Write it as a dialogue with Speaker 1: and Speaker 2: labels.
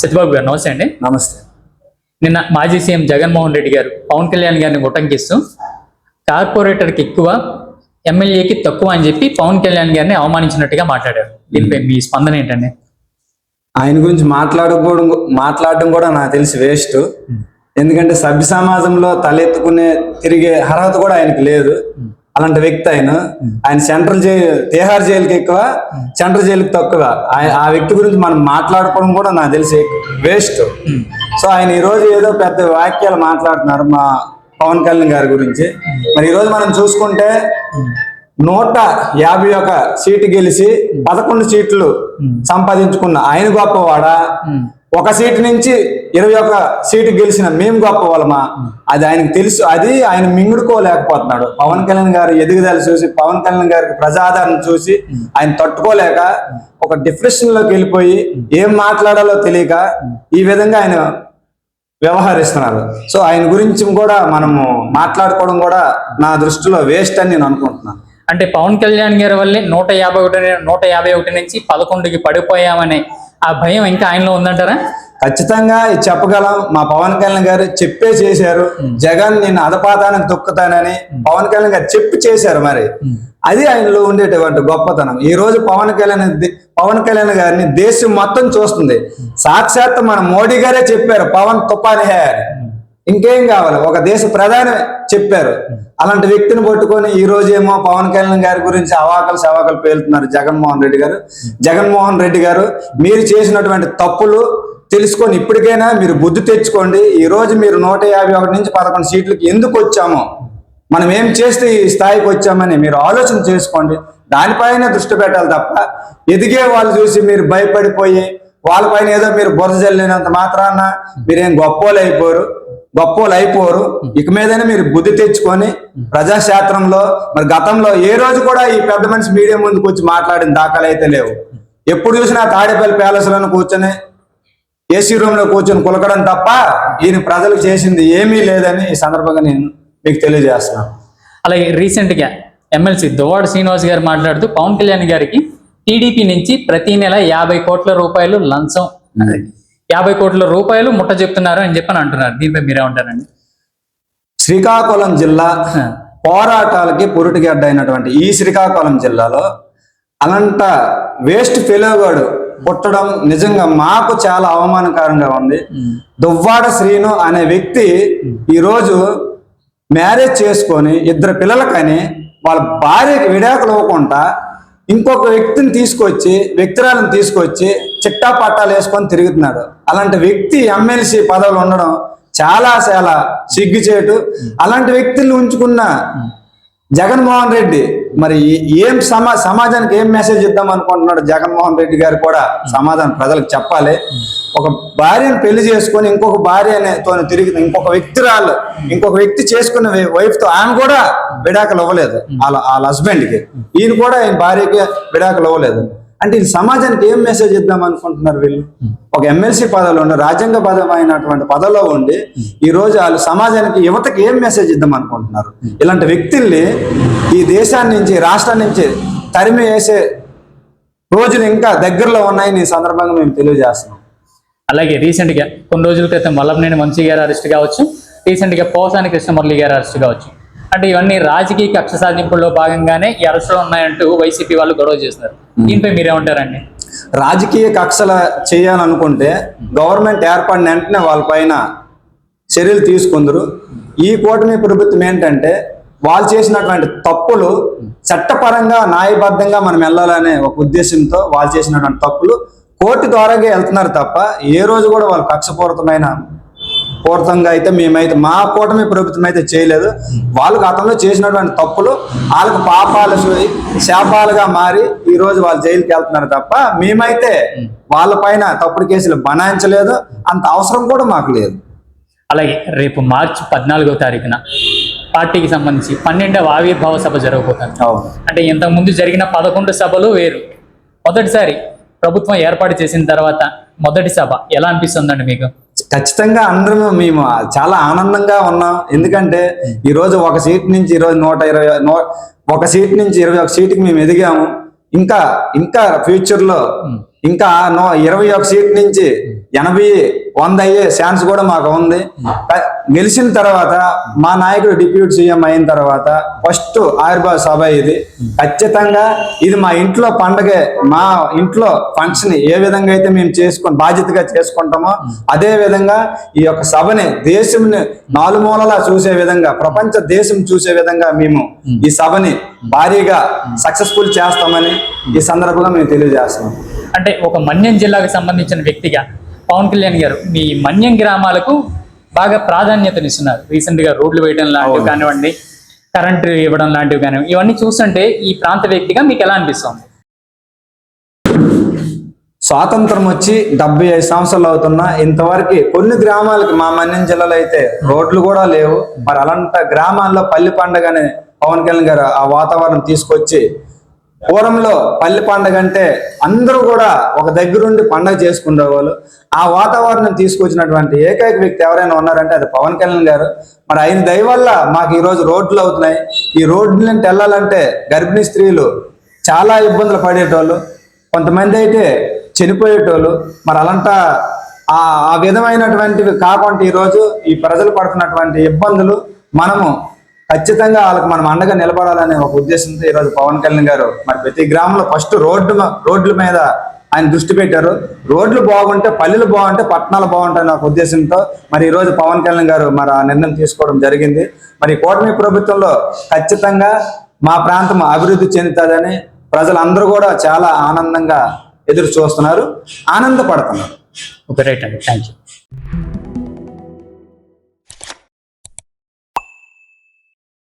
Speaker 1: సత్యబాబు గారు నమస్తే అండి.
Speaker 2: నమస్తే.
Speaker 1: నిన్న మాజీ సీఎం జగన్మోహన్ రెడ్డి గారు పవన్ కళ్యాణ్ గారిని ఉటంకిస్తూ కార్పొరేటర్కి ఎక్కువ ఎమ్మెల్యేకి తక్కువ అని చెప్పి పవన్ కళ్యాణ్ గారిని అవమానించినట్టుగా మాట్లాడారు. దీనిపై మీ స్పందన ఏంటండి?
Speaker 2: ఆయన గురించి మాట్లాడుకోవడం మాట్లాడడం కూడా నాకు తెలిసి వేస్ట్. ఎందుకంటే సభ్య సమాజంలో తలెత్తుకునే తిరిగే అర్హత కూడా ఆయనకి లేదు. అలాంటి వ్యక్తి ఆయన. ఆయన సెంట్రల్ జైలు తీహార్ జైలుకి ఎక్కువ సెంట్రల్ జైలుకి తక్కువ. ఆయన ఆ వ్యక్తి గురించి మనం మాట్లాడుకోవడం కూడా నాకు తెలిసి వేస్ట్ సో ఆయన ఈరోజు ఏదో పెద్ద వాక్యాలు మాట్లాడుతున్నారు మా పవన్ కళ్యాణ్ గారి గురించి. మరి ఈరోజు మనం చూసుకుంటే నూట యాభై ఒక సీటు గెలిచి పదకొండు సీట్లు సంపాదించుకున్న ఆయన గొప్పవాడా? ఒక సీటు నుంచి ఇరవై ఒక సీటు గెలిచిన మేము గొప్ప వాళ్ళమా? అది ఆయనకు తెలుసు. అది ఆయన మింగుడుకోలేకపోతున్నాడు. పవన్ కళ్యాణ్ గారి ఎదుగుదల చూసి పవన్ కళ్యాణ్ గారికి ప్రజాదరణ చూసి ఆయన తట్టుకోలేక ఒక డిప్రెషన్లోకి వెళ్ళిపోయి ఏం మాట్లాడాలో తెలియక ఈ విధంగా ఆయన వ్యవహరిస్తున్నారు. సో ఆయన గురించి కూడా మనము మాట్లాడుకోవడం కూడా నా దృష్టిలో వేస్ట్ అని నేను అనుకుంటున్నాను.
Speaker 1: అంటే పవన్ కళ్యాణ్ గారి వల్లే నూట యాభై ఒకటి నూట యాభై ఒకటి నుంచి పదకొండుకి పడిపోయామనే ఆ భయం ఇంకా ఆయనలో ఉందంటారా?
Speaker 2: ఖచ్చితంగా చెప్పగలం. మా పవన్ కళ్యాణ్ గారు చెప్పే చేశారు. జగన్ నేను అధపాతానికి తొక్కుతానని పవన్ కళ్యాణ్ గారు చెప్పి చేశారు మరి. అది ఆయనలో ఉండేటువంటి గొప్పతనం. ఈ రోజు పవన్ కళ్యాణ్ పవన్ కళ్యాణ్ గారిని దేశం మొత్తం చూస్తుంది. సాక్షాత్ మన మోడీ గారే చెప్పారు పవన్ తుపాని హే అని. ఇంకేం కావాలి? ఒక దేశ ప్రధాని చెప్పారు. అలాంటి వ్యక్తిని పట్టుకొని ఈ రోజు ఏమో పవన్ కళ్యాణ్ గారి గురించి అవాకలు సవాకలు పేలుతున్నారు జగన్మోహన్ రెడ్డి గారు. జగన్మోహన్ రెడ్డి గారు మీరు చేసినటువంటి తప్పులు తెలుసుకొని ఇప్పటికైనా మీరు బుద్ధి తెచ్చుకోండి. ఈ రోజు మీరు నూట యాభై ఒకటి నుంచి పదకొండు సీట్లకి ఎందుకు వచ్చామో? మనం ఏం చేస్తే ఈ స్థాయికి వచ్చామని మీరు ఆలోచన చేసుకోండి. దానిపైన దృష్టి పెట్టాలి తప్ప ఎదిగే వాళ్ళు చూసి మీరు భయపడిపోయి వాళ్ళపైన ఏదో మీరు బురద జల్లినంత మాత్రాన మీరేం గొప్పోలు అయిపోరు గొప్పోలు అయిపోరు ఇక మీదనే మీరు బుద్ధి తెచ్చుకొని ప్రజాక్షేత్రంలో మరి గతంలో ఏ రోజు కూడా ఈ పెద్ద మనిషి మీడియా ముందుకు వచ్చి మాట్లాడిన దాఖలు అయితే లేవు. ఎప్పుడు చూసినా తాడేపల్లి ప్యాలెస్లను కూర్చొని ఏసీ రూమ్లో కూర్చొని కులకడం తప్ప ఈయన ప్రజలకు చేసింది ఏమీ లేదని ఈ సందర్భంగా నేను మీకు తెలియజేస్తున్నాను.
Speaker 1: అలాగే రీసెంట్గా ఎమ్మెల్సీ దువ్వాడ శ్రీనివాస్ గారు మాట్లాడుతూ పవన్ కళ్యాణ్ గారికి టీడీపీ నుంచి ప్రతి నెల యాభై కోట్ల రూపాయలు లంచం. యాభై కోట్ల రూపాయలు ముట్ట చెప్తున్నారు అని చెప్పని అంటున్నారు. దీనిపై మీరేమంటారండి
Speaker 2: శ్రీకాకుళం జిల్లా పోరాటాలకి పురుటిగడ్డ అయినటువంటి ఈ శ్రీకాకుళం జిల్లాలో అలాంట వేస్ట్ ఫెలోగాడు పుట్టడం నిజంగా మాకు చాలా అవమానకరంగా ఉంది. దువ్వాడ శ్రీను అనే వ్యక్తి ఈరోజు మ్యారేజ్ చేసుకొని ఇద్దరు పిల్లలకని వాళ్ళ భార్యకి విడాకులు ఇవ్వకుండా ఇంకొక వ్యక్తిని తీసుకొచ్చి వ్యక్తిరాలను తీసుకొచ్చి చిట్టా పట్టాలు వేసుకొని తిరుగుతున్నాడు. అలాంటి వ్యక్తి ఎమ్మెల్సీ పదవులు ఉండడం చాలా చాలా సిగ్గుచేటు. అలాంటి వ్యక్తులు ఉంచుకున్న జగన్మోహన్ రెడ్డి మరి ఏం సమా సమాజానికి ఏం మెసేజ్ ఇద్దాం అనుకుంటున్నాడు జగన్మోహన్ రెడ్డి గారు కూడా? సమాధానం ప్రజలకు చెప్పాలి. ఒక భార్యను పెళ్ళి చేసుకొని ఇంకొక భార్యతో తిరిగి ఇంకొక వ్యక్తి రాళ్ళు ఇంకొక వ్యక్తి చేసుకున్న వైఫ్తో ఆమె కూడా విడాకులు ఇవ్వలేదు. వాళ్ళ వాళ్ళ హస్బెండ్కి. ఈయన కూడా ఆయన భార్యకి విడాకులు ఇవ్వలేదు. అంటే ఈ సమాజానికి ఏం మెసేజ్ ఇద్దాం అనుకుంటున్నారు వీళ్ళు? ఒక ఎమ్మెల్సీ పదవిలో ఉండి రాజ్యాంగ పదమైనటువంటి పదవిలో ఉండి ఈ రోజు వాళ్ళు సమాజానికి యువతకి ఏం మెసేజ్ ఇద్దాం అనుకుంటున్నారు? ఇలాంటి వ్యక్తుల్ని ఈ దేశాన్ని నుంచి రాష్ట్రం నుంచి తరిమి వేసే రోజులు ఇంకా దగ్గరలో ఉన్నాయని ఈ సందర్భంగా మేము తెలియజేస్తున్నాం.
Speaker 1: అలాగే రీసెంట్గా కొన్ని రోజుల క్రితం మల్లంనేని మంచి గారు అరెస్ట్ కావచ్చు రీసెంట్గా పోసాని కృష్ణమురళి గారు అరెస్ట్ కావచ్చు. అంటే ఇవన్నీ రాజకీయ కక్ష సాధింపుల్లో భాగంగానే ఈ అరెస్టులు ఉన్నాయంటూ వైసీపీ వాళ్ళు గొడవ చేస్తున్నారు. దీనిపై మీరేమంటారండి?
Speaker 2: రాజకీయ కక్షల చేయాలనుకుంటే గవర్నమెంట్ ఏర్పడిన వెంటనే వాళ్ళ పైన చర్యలు తీసుకుందరు. ఈ కూటమి ప్రభుత్వం ఏంటంటే వాళ్ళు చేసినటువంటి తప్పులు చట్టపరంగా న్యాయబద్ధంగా మనం వెళ్ళాలనే ఒక ఉద్దేశంతో వాళ్ళు చేసినటువంటి తప్పులు కోర్టు ద్వారాగా వెళ్తున్నారు తప్ప ఏ రోజు కూడా వాళ్ళు కక్షపూరితమైన పూర్తంగా అయితే మేమైతే మా కూటమి ప్రభుత్వం అయితే చేయలేదు. వాళ్ళు గతంలో చేసినటువంటి తప్పులు వాళ్ళకి పాపాలు శాపాలుగా మారి ఈ రోజు వాళ్ళు జైలుకి వెళ్తున్నారు తప్ప మేమైతే వాళ్ళ పైన తప్పుడు కేసులు బనాయించలేదు. అంత అవసరం కూడా మాకు లేదు.
Speaker 1: అలాగే రేపు మార్చి పద్నాలుగో తారీఖున పార్టీకి సంబంధించి పన్నెండవ ఆవిర్భావ సభ జరగబోతుంది. అంటే ఇంతకు ముందు జరిగిన పదకొండు సభలు వేరు. మొదటిసారి ప్రభుత్వం ఏర్పాటు చేసిన తర్వాత మొదటి సభ ఎలా అనిపిస్తుందండి మీకు?
Speaker 2: ఖచ్చితంగా అందరం మేము చాలా ఆనందంగా ఉన్నాం. ఎందుకంటే ఈ రోజు ఒక సీట్ నుంచి ఈ రోజు నూట ఇరవై ఒక సీట్ నుంచి ఇరవై ఒక సీట్కి మేము ఎదిగాము. ఇంకా ఇంకా ఫ్యూచర్లో ఇంకా నో ఇరవై ఒక సీట్ నుంచి ఎనభై వంద అయ్యే ఛాన్స్ కూడా మాకు ఉంది. గెలిచిన తర్వాత మా నాయకుడు డిప్యూటీ సీఎం అయిన తర్వాత ఫస్ట్ ఆవిర్భావ సభ ఇది. ఖచ్చితంగా ఇది మా ఇంట్లో పండగే మా ఇంట్లో ఫంక్షన్ ఏ విధంగా అయితే మేము చేసుకొని బాధ్యతగా చేసుకుంటామో అదే విధంగా ఈ యొక్క సభని దేశంని నాలుమూలలా చూసే విధంగా ప్రపంచ దేశం చూసే విధంగా మేము ఈ సభని భారీగా సక్సెస్ఫుల్ చేస్తామని ఈ సందర్భంగా మేము తెలియజేస్తాం
Speaker 1: అంటే ఒక మన్యం జిల్లాకు సంబంధించిన వ్యక్తిగా పవన్ కళ్యాణ్ గారు మీ మన్యం గ్రామాలకు బాగా ప్రాధాన్యతనిస్తున్నారు. రీసెంట్గా రోడ్లు వేయడం లాంటివి. కానివ్వండి కరెంట్ ఇవ్వడం లాంటివి కానివ్వండి ఇవన్నీ చూస్తుంటే ఈ ప్రాంత వ్యక్తిగా మీకు ఎలా అనిపిస్తుంది?
Speaker 2: స్వాతంత్రం వచ్చి డెబ్బై ఐదు సంవత్సరాలు అవుతున్నా ఇంతవరకు కొన్ని గ్రామాలకి మా మన్యం జిల్లాలో అయితే రోడ్లు కూడా లేవు. మరి అలాంటి గ్రామాల్లో పల్లి పండగ అని పవన్ కళ్యాణ్ గారు ఆ వాతావరణం తీసుకొచ్చి పూర్వంలో పల్లి పండగ అంటే అందరూ కూడా ఒక దగ్గరుండి పండగ చేసుకునేవాళ్ళు ఆ వాతావరణం తీసుకొచ్చినటువంటి ఏకైక వ్యక్తి ఎవరైనా ఉన్నారంటే అది పవన్ కళ్యాణ్ గారు. మరి ఆయన దయ వల్ల మాకు ఈరోజు రోడ్లు అవుతున్నాయి. ఈ రోడ్లను నుంచి వెళ్ళాలంటే గర్భిణీ స్త్రీలు చాలా ఇబ్బందులు పడేటోళ్ళు. కొంతమంది అయితే చనిపోయేటోళ్ళు. మరి అలాంట ఆ ఆ విధమైనటువంటివి కాకుండా ఈరోజు ఈ ప్రజలు పడుతున్నటువంటి ఇబ్బందులు మనము ఖచ్చితంగా వాళ్ళకి మనం అండగా నిలబడాలనే ఒక ఉద్దేశంతో ఈరోజు పవన్ కళ్యాణ్ గారు మరి ప్రతి గ్రామంలో ఫస్ట్ రోడ్డు రోడ్ల మీద ఆయన దృష్టి పెట్టారు. రోడ్లు బాగుంటే పల్లెలు బాగుంటే పట్టణాలు బాగుంటాయని ఒక ఉద్దేశంతో మరి ఈ రోజు పవన్ కళ్యాణ్ గారు మరి ఆ నిర్ణయం తీసుకోవడం జరిగింది. మరి కూటమి ప్రభుత్వంలో ఖచ్చితంగా మా ప్రాంతం అభివృద్ధి చెందుతుందని ప్రజలందరూ కూడా చాలా ఆనందంగా ఎదురు చూస్తున్నారు. ఆనందపడుతున్నారు.
Speaker 1: ఓకే రైట్ అండి. Thank you